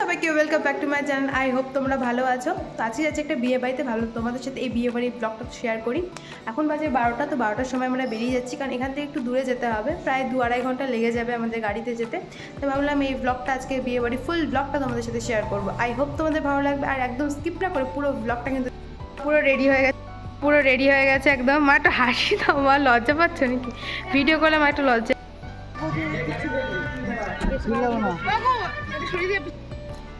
সবাইকে welcome back to my channel I hope তোমরা ভালো আছো। তো আজকে যাচ্ছে একটা বিয়ে বাড়িতে। ভালো তোমাদের সাথে এই বিয়ে বাড়ির ব্লগটা শেয়ার করি। এখন বাজে বারোটা। তো বারোটার সময় আমরা বেরিয়ে যাচ্ছি। কারণ এখান থেকে একটু দূরে যেতে হবে। প্রায় দু আড়াই ঘণ্টা লেগে যাবে আমাদের গাড়িতে যেতে। তো ভাবলাম এই ব্লগটা আজকে বিয়ে বাড়ি ফুল ব্লগটা তোমাদের সাথে শেয়ার করব। আই হোপ তোমাদের ভালো লাগবে। আর একদম স্কিপ না করে পুরো ব্লগটা কিন্তু পুরো রেডি হয়ে গেছে। পুরো রেডি হয়ে গেছে একদম। মা, একটু হাসি দাও, মা, লজ্জা পাচ্ছ নাকি? ভিডিও করলে মা একটু লজ্জা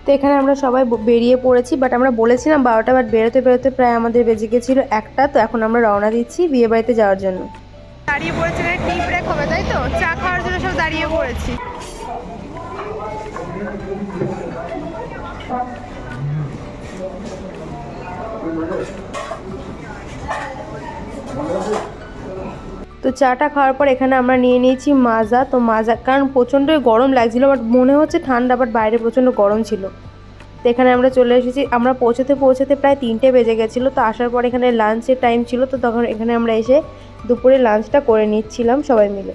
তো এখানে আমরা সবাই বেরিয়ে পড়েছি বাট আমরা বলেছিলাম বারোটা বাট বেরোতে বেরোতে প্রায় আমাদের বেজে গেছিল একটা, তো এখন আমরা রওনা দিচ্ছি বিয়ে বাড়িতে যাওয়ার জন্য। দাঁড়িয়ে পড়েছে টি ব্রেক হবে, তাই তো? চা খাওয়ার জন্য সব দাঁড়িয়ে পড়েছি। তো চাটা খাওয়ার পর এখানে আমরা নিয়ে নিয়েছি মাজা। তো মাজা কারণ প্রচণ্ডই গরম লাগছিল বাট মনে হচ্ছে ঠান্ডা বাট বাইরে প্রচণ্ড গরম ছিল। তো এখানে আমরা চলে এসেছি আমরা পৌঁছাতে পৌঁছাতে প্রায় তিনটে বেজে গেছিল। তো আসার পর এখানে লাঞ্চের টাইম ছিল তো তখন এখানে আমরা এসে দুপুরে লাঞ্চটা করে নিচ্ছিলাম সবাই মিলে।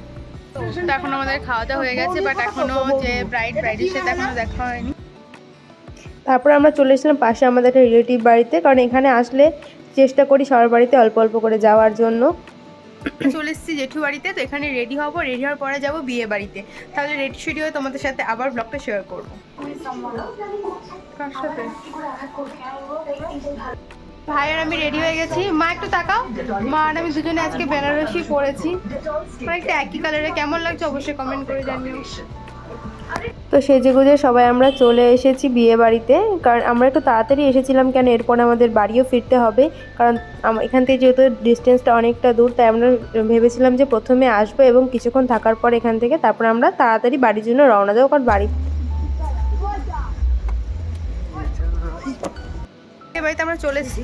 এখন আমাদের খাওয়া দাওয়া হয়ে গেছে বাট এখনও যে ব্রাইড ব্রাইডের সাথে এখনও দেখা হয়নি। তারপরে আমরা চলে এসেছিলাম পাশে আমাদের একটা রিলেটিভ বাড়িতে কারণ এখানে আসলে চেষ্টা করি সবার বাড়িতে অল্প অল্প করে যাওয়ার জন্য। চলে এসেছি জেঠু বাড়িতে, তো এখানে রেডি হব রেডি হওয়ার পরে যাব বিয়ে বাড়িতে। তাহলে রেডি শুডি হয়ে তোমাদের সাথে আবার ব্লগটা শেয়ার করব। কার ভাই আর আমি রেডি হয়ে গেছি। মা, একটু তাকাও। মা আর আমি দুজনে আজকে বেনারসি পরেছি। মানে একটা একই কালারে কেমন লাগছে অবশ্যই কমেন্ট করে জানিও। তো সেজে গুজে সবাই আমরা চলে এসেছি বিয়ে বাড়িতে। কারণ আমরা একটু তাড়াতাড়ি এসেছিলাম কেন এরপরে আমাদের বাড়িও ফিরতে হবে। কারণ এখান থেকে যেহেতু ডিস্টেন্সটা অনেকটা দূর, তাই আমরা ভেবেছিলাম যে প্রথমে আসব এবং কিছুক্ষণ থাকার পর এখান থেকে তারপর আমরা তাড়াতাড়ি বাড়ির জন্য রওনা দেবো। কারণ বাড়ি বিয়ে বাড়িতে আমরা চলে এসেছি।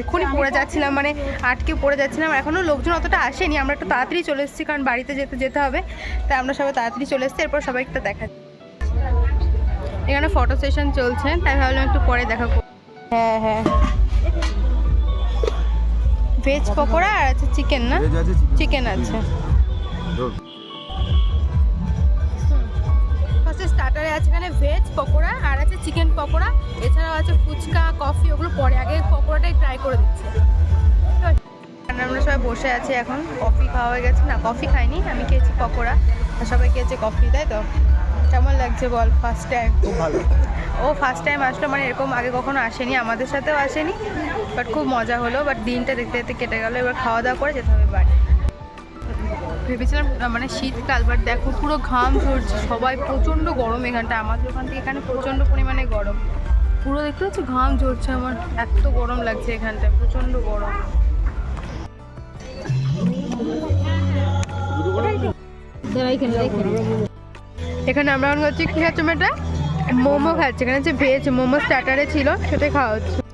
এক্ষুনি পড়ে যাচ্ছিলাম মানে আটকে পড়ে যাচ্ছিলাম। এখনও লোকজন অতটা আসেনি আমরা একটু তাড়াতাড়ি চলে এসেছি কারণ বাড়িতে যেতে যেতে হবে। তাই আমরা সবাই তাড়াতাড়ি চলে এসেছি এরপর সবাই একটা দেখা এখানে ফটো সেশন চলছে তাই ভাবলাম একটু পরে দেখা হ্যাঁ হ্যাঁ। ভেজ পকোড়া আর আছে চিকেন না? চিকেন আছে ফার্স্টে স্টার্টারে আছে। এখানে ভেজ পকোড়া আর চিকেন পকোড়া এছাড়াও আছে ফুচকা কফি ওগুলো পরে আগে পকোড়াটাই ট্রাই করে দিচ্ছি। আমরা সবাই বসে আছি এখন। কফি খাওয়া হয়ে গেছে। না কফি খাইনি আমি খেয়েছি পকোড়া। আর সবাই খেয়েছে কফি তাই তো? কেমন লাগছে বল ফার্স্ট টাইম খুব ভালো। ও ফার্স্ট টাইম আসলো মানে এরকম আগে কখনো আসেনি আমাদের সাথেও আসেনি বাট খুব মজা হলো। বাট দিনটা দেখতে দেখতে কেটে গেলো। এবার খাওয়া দাওয়া করে যেতে হবে বাড়ি। ভেবেছিলাম মানে শীতকাল বাট দেখো পুরো ঘাম ঝরছে, সবাই প্রচণ্ড গরম এখানটা আমাদের ওখান থেকে এখানে প্রচণ্ড পরিমাণে গরম। পুরো দেখতে পাচ্ছি ঘাম ঝরছে, আমার এত গরম লাগছে এখানটায়, প্রচণ্ড গরম। এখানে আমরা এখন হচ্ছে কি খাচ্ছি, মেয়েটা? মোমো খাচ্ছি, এখানে হচ্ছে ভেজ মোমো স্টার্টারে ছিল, সেটাই খাওয়া হচ্ছে।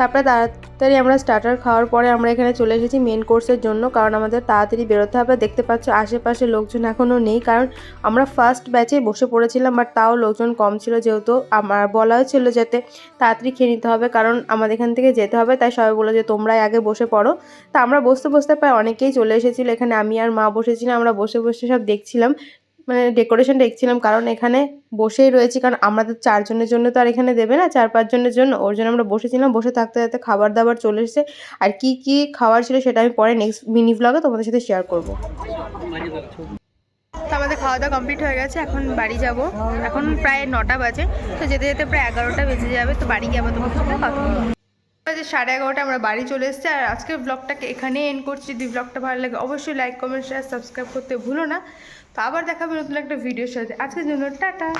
তারপরে তাড়াতাড়ি আমরা স্টার্টার খাওয়ার পরে আমরা এখানে চলে এসেছি মেন কোর্সের জন্য, কারণ আমাদের তাড়াতাড়ি বেরোতে হবে। দেখতে পাচ্ছ আশেপাশে লোকজন এখনও নেই, কারণ আমরা ফার্স্ট ব্যাচে বসে পড়েছিলাম বাট তাও লোকজন কম ছিল যেহেতু আমার বলাও ছিল যাতে তাড়াতাড়ি খেয়ে নিতে হবে, কারণ আমাদের এখান থেকে যেতে হবে, তাই সবাই বলে যে তোমরাই আগে বসে পড়ো। তা আমরা বসতে বসতে প্রায় অনেকেই চলে এসেছিল, এখানে আমি আর মা বসেছিলাম, আমরা বসে বসে সব দেখছিলাম। মানে ডেকোরেশন দেখছিলাম, কারণ এখানে বসেই রয়েছি, কারণ আমাদের চারজনের জন্য তো আর এখানে দেবে না, চার পাঁচজনের জন্য, ওর জন্য আমরা বসেছিলাম, বসে থাকতে থাকতে খাবার দাবার চলে এসেছে, আর কি কি খাবার ছিল সেটা আমি পরে নেক্সট মিনি ব্লগে তোমাদের সাথে শেয়ার করব। আমাদের খাওয়া দাওয়া কমপ্লিট হয়ে গেছে, এখন বাড়ি যাব। এখন প্রায় নটা বাজে, তো যেতে যেতে প্রায় এগারোটা বেজে যাবে, তো বাড়ি গিয়ে আবার তোমার সাথে বাজে সাড়ে এগারোটা আমরা বাড়ি চলে এসেছি। আর আজকের ব্লগটাকে এখানেই এন্ড করছি। যদি ব্লগটা ভালো লাগে অবশ্যই লাইক কমেন্ট শেয়ার সাবস্ক্রাইব করতে ভুলো না। তো আবার দেখাবে নতুন একটা ভিডিওর সাথে। আজকের জন্য টাটা।